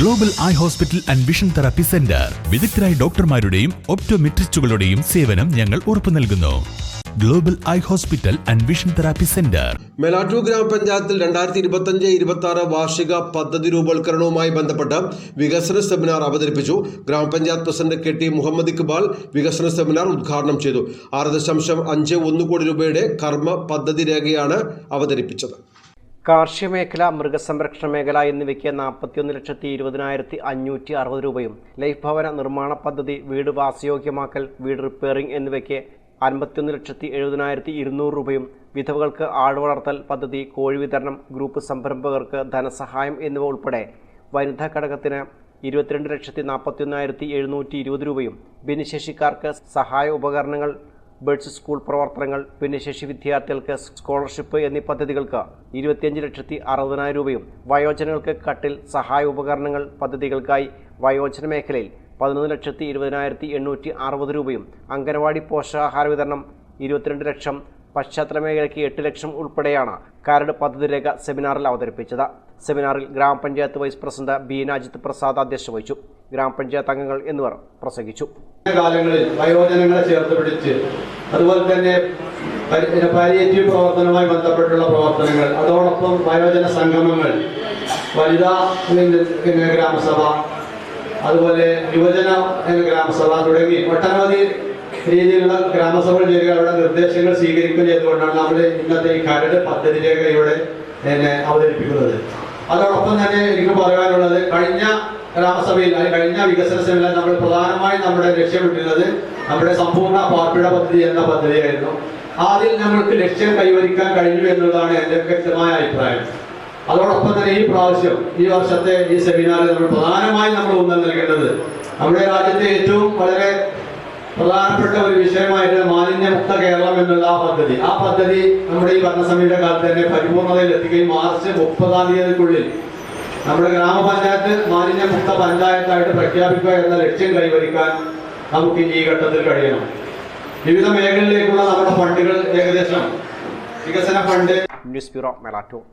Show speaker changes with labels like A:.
A: Global eye hospital and vision therapy centre വിദഗ്ധരായ ഡോക്ടർമാരുടെയും ഒപ്റ്റോമെട്രിസ്റ്റുകളുടെയും സേവനം ഞങ്ങൾ ഉറപ്പു നൽകുന്നു. Global eye hospital and vision therapy centre
B: Melattur ഗ്രാമപഞ്ചായത്തിൽ രണ്ടായിരത്തി ഇരുപത്തഞ്ച് ഇരുപത്തി ആറ് വാർഷിക പദ്ധതി രൂപവൽക്കരണവുമായി ബന്ധപ്പെട്ട് വികസന സെമിനാർ അവതരിപ്പിച്ചു ഗ്രാമപഞ്ചായത്ത് president K T Muhammad Iqbal വികസന സെമിനാർ ഉദ്ഘാടനം ചെയ്തു. ആറ് ദശാംശം അഞ്ച് ഒന്ന് കോടി രൂപയുടെ കർമ്മ പദ്ധതി രേഖയാണ് അവതരിപ്പിച്ചത്.
C: കാർഷിക മേഖല മൃഗസംരക്ഷണ മേഖല എന്നിവയ്ക്ക് നാൽപ്പത്തിയൊന്ന് ലക്ഷത്തി ഇരുപതിനായിരത്തി അഞ്ഞൂറ്റി അറുപത് രൂപയും ലൈഫ് ഭവന നിർമ്മാണ പദ്ധതി വീട് വാസയോഗ്യമാക്കൽ വീട് റിപ്പയറിംഗ് എന്നിവയ്ക്ക് അൻപത്തിയൊന്ന് ലക്ഷത്തി എഴുപതിനായിരത്തി ഇരുന്നൂറ് രൂപയും വിധവകൾക്ക് ആടുവളർത്തൽ പദ്ധതി കോഴി വിതരണം ഗ്രൂപ്പ് സംരംഭകർക്ക് ധനസഹായം എന്നിവ ഉൾപ്പെടെ വനിതാ ഘടകത്തിന് ഇരുപത്തിരണ്ട് ലക്ഷത്തി നാൽപ്പത്തിയൊന്നായിരത്തി എഴുന്നൂറ്റി ഇരുപത് രൂപയും ഭിന്നശേഷിക്കാർക്ക് സഹായ ഉപകരണങ്ങൾ ബേഡ്സ് സ്കൂൾ പ്രവർത്തനങ്ങൾ ഭിന്നശേഷി വിദ്യാർത്ഥികൾക്ക് സ്കോളർഷിപ്പ് എന്നീ പദ്ധതികൾക്ക് ഇരുപത്തിയഞ്ച് ലക്ഷത്തി അറുപതിനായിരം രൂപയും വയോജനങ്ങൾക്ക് കട്ടിൽ സഹായ ഉപകരണങ്ങൾ പദ്ധതികൾക്കായി വയോജന മേഖലയിൽ പതിനൊന്ന് ലക്ഷത്തി ഇരുപതിനായിരത്തി എണ്ണൂറ്റി അറുപത് രൂപയും അംഗനവാടി പോഷകാഹാര വിതരണം ഇരുപത്തിരണ്ട് ലക്ഷം പശ്ചാത്തല മേഖലയ്ക്ക് എട്ട് ലക്ഷം ഉൾപ്പെടെയാണ് കരട് പദ്ധതി രേഖ സെമിനാറിൽ അവതരിപ്പിച്ചത്. സെമിനാറിൽ ഗ്രാമപഞ്ചായത്ത് വൈസ് പ്രസിഡന്റ് ബി പ്രസാദ് അധ്യക്ഷത വഹിച്ചു. ഗ്രാമപഞ്ചായത്ത് അംഗങ്ങൾ എന്നിവർ പ്രസംഗിച്ചു.
D: കാലങ്ങളിൽ വയോജനങ്ങളെ ചേർത്ത് പിടിച്ച് അതുപോലെ തന്നെ പാലിയേറ്റീവ് പ്രവർത്തനവുമായി ബന്ധപ്പെട്ടുള്ള പ്രവർത്തനങ്ങൾ അതോടൊപ്പം വയോജന സംഗമങ്ങൾ വനിതാ പിന്നെ ഗ്രാമസഭ അതുപോലെ യുവജന ഗ്രാമസഭ തുടങ്ങി ഒട്ടനവധി രീതിയിലുള്ള ഗ്രാമസഭകൾ ചേരുക അവരുടെ നിർദ്ദേശങ്ങൾ സ്വീകരിക്കുകയും ചെയ്തുകൊണ്ടാണ് നമ്മൾ ഇന്നത്തെ ഈ കരട് പദ്ധതി രേഖ ഇവിടെ അവതരിപ്പിക്കുന്നത്. അതോടൊപ്പം തന്നെ എനിക്ക് പറയാനുള്ളത് കഴിഞ്ഞ ഗ്രാമസഭയിൽ അല്ലെങ്കിൽ കഴിഞ്ഞ വികസന സെമിനാർ നമ്മൾ പ്രധാനമായും നമ്മുടെ ലക്ഷ്യമിട്ടിരുന്നത് നമ്മുടെ സമ്പൂർണ പാർപ്പിട പദ്ധതി എന്ന പദ്ധതിയായിരുന്നു. അതിൽ നമ്മൾക്ക് ലക്ഷ്യം കൈവരിക്കാൻ കഴിഞ്ഞു എന്നുള്ളതാണ് എന്റെ വ്യക്തമായ അഭിപ്രായം. അതോടൊപ്പം തന്നെ ഈ പ്രാവശ്യം ഈ വർഷത്തെ ഈ സെമിനാറിൽ നമ്മൾ പ്രധാനമായും നമ്മൾ ഊന്നൽ നൽകേണ്ടത് നമ്മുടെ രാജ്യത്തെ ഏറ്റവും വളരെ പ്രധാനപ്പെട്ട ഒരു വിഷയമായിട്ട് മാലിന്യമുക്ത കേരളം എന്നുള്ള ആ പദ്ധതി. ആ പദ്ധതി നമ്മുടെ ഈ ഭരണസമിതിയുടെ കാലത്ത് തന്നെ പരിപൂർണതയിൽ എത്തുകയും മാർച്ച് മുപ്പതാം തീയതിക്കുള്ളിൽ നമ്മുടെ ഗ്രാമപഞ്ചായത്ത് മാലിന്യമുക്ത പഞ്ചായത്തായിട്ട് പ്രഖ്യാപിക്കുക എന്ന ലക്ഷ്യം കൈവരിക്കാൻ നമുക്ക് ഈ ഘട്ടത്തിൽ കഴിയണം. വിവിധ മേഖലയിലേക്കുള്ള നമ്മുടെ ഫണ്ടുകൾ ഏകദേശം വികസന ഫണ്ട്.
C: News bureau Melattur.